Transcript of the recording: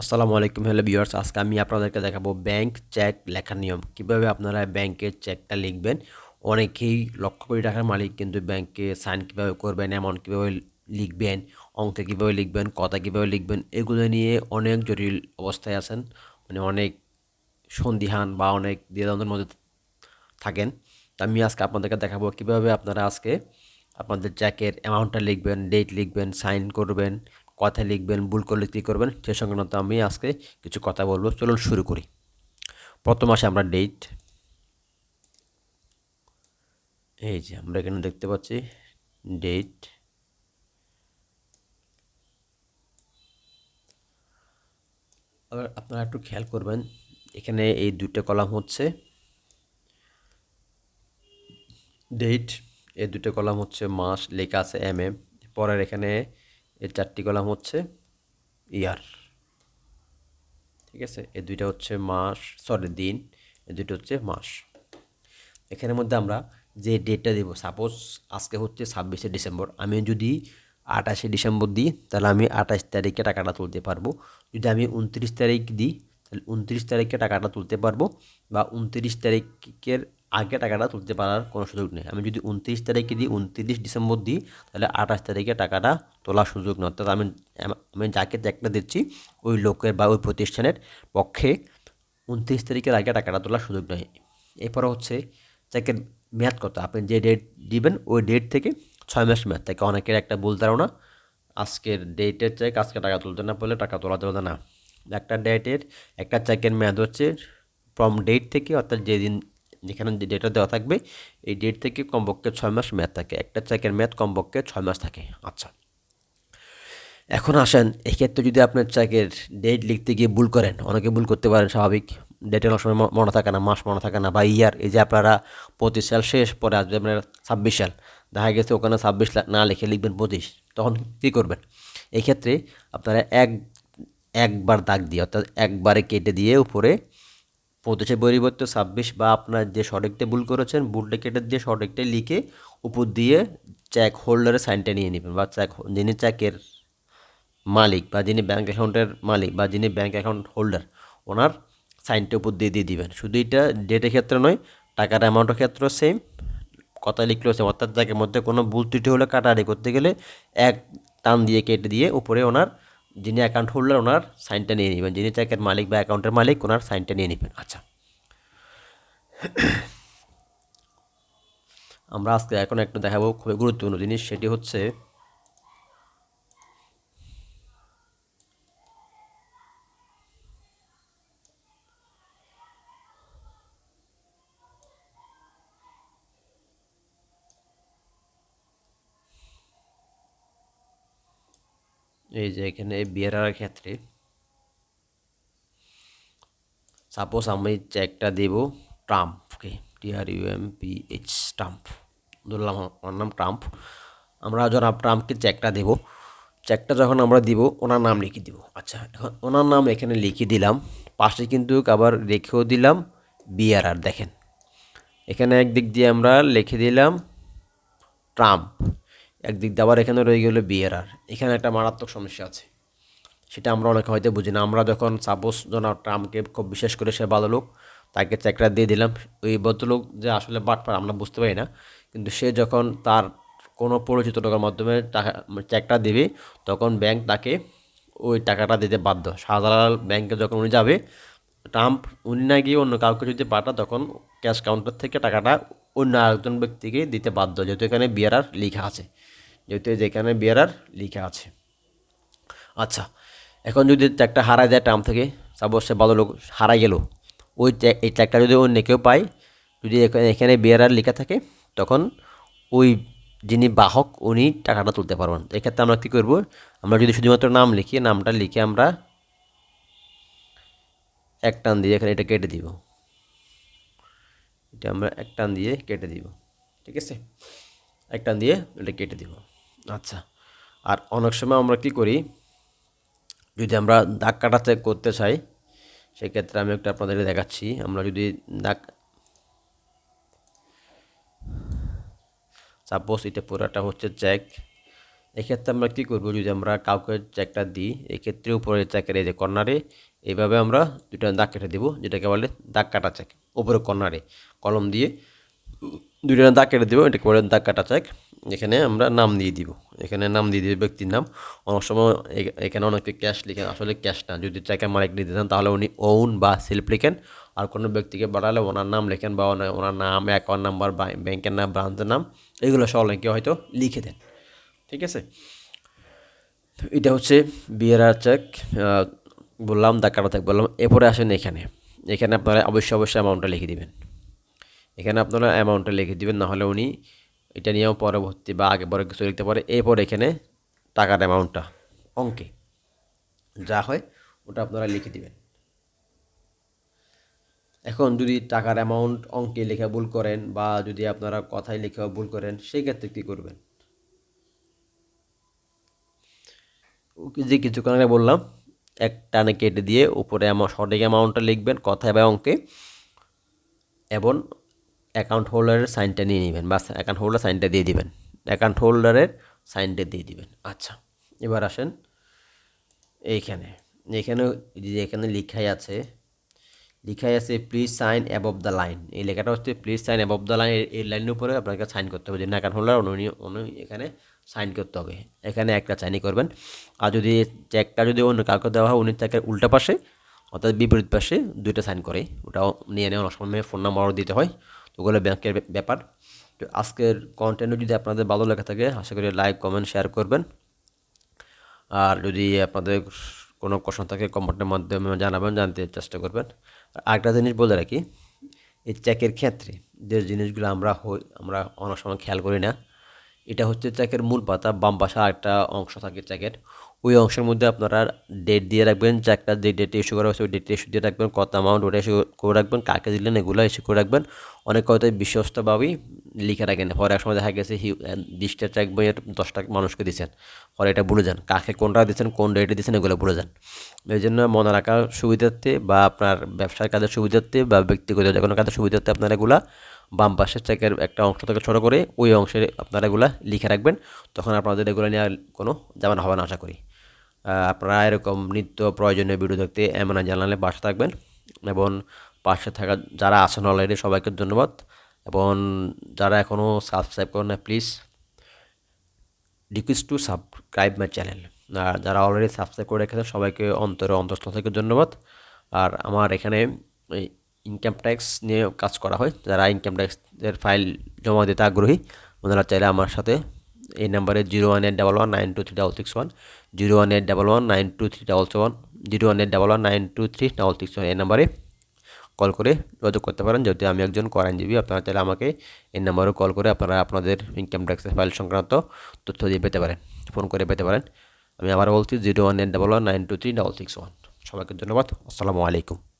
আসসালামু আলাইকুম, hello viewers. আজকে আমি আপনাদেরকে দেখাবো ব্যাংক চেক লেখার নিয়ম। কীভাবে আপনারা ব্যাংকের চেকটা লিখবেন? অনেকেই লক্ষ কোটি টাকার মালিক, কিন্তু ব্যাংকে সাইন কীভাবে করবেন, অ্যামাউন্ট কীভাবে লিখবেন, অঙ্কে কীভাবে লিখবেন কথা কীভাবে লিখবেন, এগুলো নিয়ে অনেক জটিল অবস্থায় আছেন। মানে অনেক সন্দিহান বা অনেক দ্বিধাদ্বন্দ্বের মধ্যে থাকেন। তো আমি আজকে আপনাদেরকে দেখাবো কীভাবে আপনারা আজকে আপনাদের চেকের অ্যামাউন্টটা লিখবেন, ডেট লিখবেন, সাইন করবেন কথা লিখবেন, ভুল করলে কী করবেন? সে সংক্রান্ত আমি আজকে কিছু কথা বলব। চলুন শুরু করি। প্রথম আসে আমরা ডেট এই যে আমরা এখানে দেখতে পাচ্ছি ডেট আবার আপনারা একটু খেয়াল করবেন, এখানে এই দুটো কলাম হচ্ছে ডেট এই দুটো কলাম হচ্ছে মাস, লেখা আছে এম এম পরের এখানে এর চারটি কলাম হচ্ছে ইয়ার। ঠিক আছে? এই দুইটা হচ্ছে মাস, সরি, দিন এই দুইটা হচ্ছে মাস। এখানের মধ্যে আমরা যে ডেটটা দেব সাপোজ আজকে হচ্ছে ছাব্বিশে ডিসেম্বর, আমি যদি আঠাশে ডিসেম্বর দিই, তাহলে আমি আঠাশ তারিখে টাকাটা তুলতে পারব। যদি আমি উনত্রিশ তারিখ দিই, তাহলে উনত্রিশ তারিখে টাকাটা তুলতে পারব, বা উনত্রিশ তারিখের আগে টাকাটা তুলতে পারার কোনো সুযোগ নেই। আমি যদি উনত্রিশ তারিখে দিই, উনত্রিশ ডিসেম্বর দিই, তাহলে আঠাশ তারিখে টাকাটা তোলার সুযোগ নেই। অর্থাৎ আমি আমি যাকে চেকটা দিচ্ছি, ওই লোকের বা ওই প্রতিষ্ঠানের পক্ষে উনত্রিশ তারিখের আগে টাকাটা তোলার সুযোগ নেই। এরপর হচ্ছে চেকের মেয়াদ কত? আপনি যে ডেট দিবেন, ওই ডেট থেকে ছয় মাস মেয়াদ। থাকে অনেকের একটা বলতে ভুল ধারণা, আজকের ডেটের চেক আজকে টাকা তুলতে না পারলে টাকা তোলা যাবে না। একটা ডেটের একটা চেকের মেয়াদ হচ্ছে ফ্রম ডেট থেকে, অর্থাৎ যেদিন যেখানে ডেটটা দেওয়া থাকবে, এই ডেট থেকে কমপক্ষে ছয় মাস মেয়াদ থাকে। একটা চেকের মেয়াদ কমপক্ষে ছয় মাস থাকে। আচ্ছা। এখন আসেন, এক্ষেত্রে যদি আপনার চেকের ডেট লিখতে গিয়ে ভুল করেন, অনেকে ভুল করতে পারেন, স্বাভাবিক। ডেটের অনেক সময় মনে থাকে না, মাস মনে থাকে না, বা ইয়ার এই যে আপনারা পঁচিশ সাল শেষ, পরে আসবে আপনার ছাব্বিশ সাল। দেখা গেছে ওখানে ছাব্বিশ না লিখে লিখবেন পঁচিশ, তখন কী করবেন? এক্ষেত্রে আপনারা এক, একবার দাগ দিয়ে, অর্থাৎ একবারে কেটে দিয়ে উপরে পঁচিশের পরিবর্তে ছাব্বিশ বা আপনার যে সঠিকটা ভুল করেছেন, ভুলটা কেটে দিয়ে সঠিকটা লিখে উপর দিয়ে চেক হোল্ডারের সাইনটা নিয়ে নেবেন বা চেক যিনি চেকের মালিক বা যিনি ব্যাঙ্ক অ্যাকাউন্টের মালিক বা যিনি ব্যাঙ্ক অ্যাকাউন্ট হোল্ডার ওনার সাইনটা উপর দিয়ে দিয়ে দিবেন। শুধু এটা ডেটের ক্ষেত্রে নয়, টাকার অ্যামাউন্টের ক্ষেত্রেও সেম কথা লিখলেও সেম অর্থাৎ জায়গার মধ্যে কোনো ভুল ত্রুটি হলে কাটারি করতে গেলে এক টান দিয়ে কেটে দিয়ে উপরে ওনার যিনি অ্যাকাউন্ট হোল্ডার ওনার সাইনটা নিয়ে নেবেন। যিনি চেকের মালিক বা অ্যাকাউন্টের মালিক, ওনার সাইনটা নিয়ে নেবেন। আচ্ছা। আমরা আজকে এখন একটু দেখাবো খুবই গুরুত্বপূর্ণ জিনিস, সেটি হচ্ছে এই যে এখানে বিয়ারার ক্ষেত্রে। সাপোজ আমি চেকটা দেব ট্রাম্পকে টি এইচ ট্রাম্প। ধরলাম আমার নাম ট্রাম্প। আমরা যখন ট্রাম্পকে চেকটা দেব চেকটা যখন আমরা দিব, ওনার নাম লিখে দিব। আচ্ছা এখন ওনার নাম এখানে লিখে দিলাম। পাশে কিন্তু আবার রেখেও দিলাম বিআরআর দেখেন। এখানে একদিক দিয়ে আমরা লিখে দিলাম ট্রাম্প। একদিক দিয়ে আবার এখানে রয়ে গেলো বিআরআর এখানে একটা মারাত্মক সমস্যা আছে। সেটা আমরা অনেকে হয়তো বুঝি না। আমরা যখন সাপোজ ডোনাল্ড ট্রাম্পকে খুব বিশেষ করে সে ভালো লোক, তাকে চেকটা দিয়ে দিলাম, ওই ভদ্রলোক যে আসলে বাটপার আমরা বুঝতে পারি না। কিন্তু সে যখন তার কোনো পরিচিত লোকের মাধ্যমে টাকা চেকটা দেবে, তখন ব্যাংক তাকে ওই টাকাটা দিতে বাধ্য। শাহজালাল ব্যাংকে যখন উনি যাবে ট্রাম্প উনি না গিয়ে অন্য কাউকে যদি পাঠা তখন ক্যাশ কাউন্টার থেকে টাকাটা অন্য আরেকজন ব্যক্তিকে দিতে বাধ্য, যেহেতু এখানে বিয়ারার লেখা আছে। যেহেতু যেখানে বিয়ারার লেখা আছে। আচ্ছা এখন যদি ট্যাগটা হারায় যায় ট্রাম থেকে সাপোজ সে ভালো লোক হারাই গেল, ওই এই ট্যাগটা যদি অন্য কেউ পায়, যদি এখানে বিয়ারার লেখা থাকে, তখন ওই যিনি বাহক, উনি টাকাটা তুলতে পারবেন। এক্ষেত্রে আমরা কী করব? আমরা যদি শুধুমাত্র নাম লিখি, নামটা লিখে আমরা এক টান দিয়ে এখানে এটা কেটে দিব। এটা আমরা এক টান দিয়ে কেটে দিব, ঠিক আছে? এক টান দিয়ে এটা কেটে দিব। আচ্ছা আর অনেক সময় আমরা কি করি, যদি আমরা দাগ কাটাতে করতে চাই, সেক্ষেত্রে আমি একটা আপনাদের দেখাচ্ছি। আমরা যদি দাগ সাপোজ এটা পুরোটা হচ্ছে চেক এক্ষেত্রে আমরা কী করব, যদি আমরা কাউকে চেকটা দিই, এক্ষেত্রে উপরে চেকের এই যে কর্নারে এইভাবে আমরা দুটো দাগ কেটে দেবো, যেটাকে বলে দাগ কাটা চেক উপরে কর্নারে কলম দিয়ে দুইটা দাগ কেটে দেবো, এটাকে বলে দাগ কাটা চেক এখানে আমরা নাম দিয়ে দিব। এখানে নাম দিয়ে দিব ব্যক্তির নাম। অনেক সময় এখানে অনেকে ক্যাশ লিখেন, আসলে ক্যাশ না। যদি চেকের মালিক দিতে চান, তাহলে উনি ওন বা সেলফ লিখেন। আর কোনো ব্যক্তিকে বাড়ালে ওনার নাম লেখেন বা ওনার নাম অ্যাকাউন্ট নাম্বার ব্যাংকের নাম ব্রাঞ্চের নাম, এগুলো সব অনেকে হয়তো লিখে দেন। ঠিক আছে? এটা হচ্ছে বিয়ের চেক। বললাম, দাগ কাটা চেক বললাম। এরপরে আসেন এখানে। এখানে আপনারা অবশ্যই অবশ্যই অ্যামাউন্টটা লিখে দিবেন। এখানে আপনারা অ্যামাউন্টটা লিখে দিবেন, নাহলে উনি এটা নিয়েও পরবর্তী বা আগে পরে কিছু লিখতে পারে। এরপর এখানে টাকার অ্যামাউন্টটা অঙ্কে যা হয় ওটা আপনারা লিখে দিবেন। এখন যদি টাকার অ্যামাউন্ট অঙ্কে লেখা ভুল করেন বা যদি আপনারা কথায় লেখা ভুল করেন সেই ক্ষেত্রে কী করবেন? যে কিছুক্ষণ আগে বললাম, এক টানে কেটে দিয়ে উপরে আমার সঠিক অ্যামাউন্টটা লিখবেন, কথায় বা অঙ্কে, এবং অ্যাকাউন্ট হোল্ডারের সাইনটা নিয়ে নেবেন। বা অ্যাকাউন্ট হোল্ডার সাইনটা দিয়ে দিবেন। অ্যাকাউন্ট হোল্ডারের সাইনটা দিয়ে দিবেন। আচ্ছা এবার আসেন এইখানে। এখানে যে এখানে লেখাই আছে লেখাই আছে please sign above the line এই লেখাটা হচ্ছে please sign above the line এই লাইনের উপরে আপনাকে সাইন করতে হবে। যে অ্যাকাউন্ট হোল্ডার উনি উনি এখানে সাইন করতে হবে। এখানে একটা সাইনই করবেন। আর যদি চেকটা যদি অন্য কাউকে দেওয়া হয়, উনি চেকের উল্টা পাশে অর্থাৎ বিপরীত পাশে দুইটা সাইন করে। ওটাও নিয়ে নেওয়া অনেক সময় ফোন নাম্বারও দিতে হয়। তো ওগুলো ব্যাংকের ব্যাপার। তো আজকের কন্টেন্ট যদি আপনাদের ভালো লেগে থাকে, আশা করি লাইক কমেন্ট শেয়ার করবেন। আর যদি আপনাদের কোনো প্রশ্ন থাকে কমেন্টের মাধ্যমে জানাবেন, জানতে চেষ্টা করবেন। আর আরেকটা জিনিস বলে রাখি, এই চেকের ক্ষেত্রে যে জিনিসগুলো আমরা হই, আমরা অনেক সময় খেয়াল করি না, এটা হচ্ছে চেকের মূল পাতা, বাম পাশে একটা অংশ থাকে চেকের ওই অংশের মধ্যে আপনারা ডেট দিয়ে রাখবেন চেকটা যে ডেটে ইস্যু করা হয়েছে, ওই ডেটে ইস্যু দিয়ে রাখবেন, কত অ্যামাউন্ট ওটা ইস্যু করে রাখবেন, কাকে দিলেন, এগুলো ইস্যু করে রাখবেন। অনেক হয়তো বিশ্বস্তভাবেই লিখে রাখেন। পরে এক সময় দেখা গেছে হি বিশটা চেক বইয়ের দশটা মানুষকে দিচ্ছেন। পরে এটা ভুলে যান, কাকে কোনটা দিচ্ছেন, কোন ডেটে দিচ্ছেন, এগুলো ভুলে যান। এই জন্য মনে রাখার সুবিধার্থে বা আপনার ব্যবসার কাজের সুবিধার্থে বা ব্যক্তিগত যে কোনো কাজের সুবিধার্থে আপনারা এগুলা বাম পাশের চেকের একটা অংশ থেকে ছোটো করে ওই অংশে আপনারা এগুলা লিখে রাখবেন। তখন আপনাদের এগুলো নিয়ে আর কোনো জামান হবে না, আশা করি। আপনারা এরকম নিত্য প্রয়োজনীয় ভিডিও দেখতে এমন জানালে পাশে থাকবেন এবং পাশে থাকা যারা আছেন অলরেডি সবাইকে ধন্যবাদ এবং যারা এখনও সাবস্ক্রাইব করেন না please request to subscribe my channel আর যারা অলরেডি সাবস্ক্রাইব করে রেখেছেন, সবাইকে অন্তরে অন্তস্থ থেকে ধন্যবাদ। আর আমার এখানে ইনকাম ট্যাক্স নিয়ে কাজ করা হয়। যারা ইনকাম ট্যাক্সের ফাইল জমা দিতে আগ্রহী, ওনারা চাইলে আমার সাথে এই নাম্বারে zero one eight double one nine two three double six one, zero one eight double one nine two three double one zero one eight double one nine two three double six one এই নাম্বারে call করে যোগাযোগ করতে পারেন। যদি আমি একজন কর আইনজীবী, আপনারা চাইলে আমাকে এই নাম্বারে কল করে আপনারা আপনাদের ইনকাম ট্যাক্সের ফাইল সংক্রান্ত তথ্য দিয়ে পেতে পারেন ফোন করে পেতে পারেন। আমি আবার বলছি, zero one eight double one nine two three double six one. সবাইকে ধন্যবাদ। আসসালামু আলাইকুম।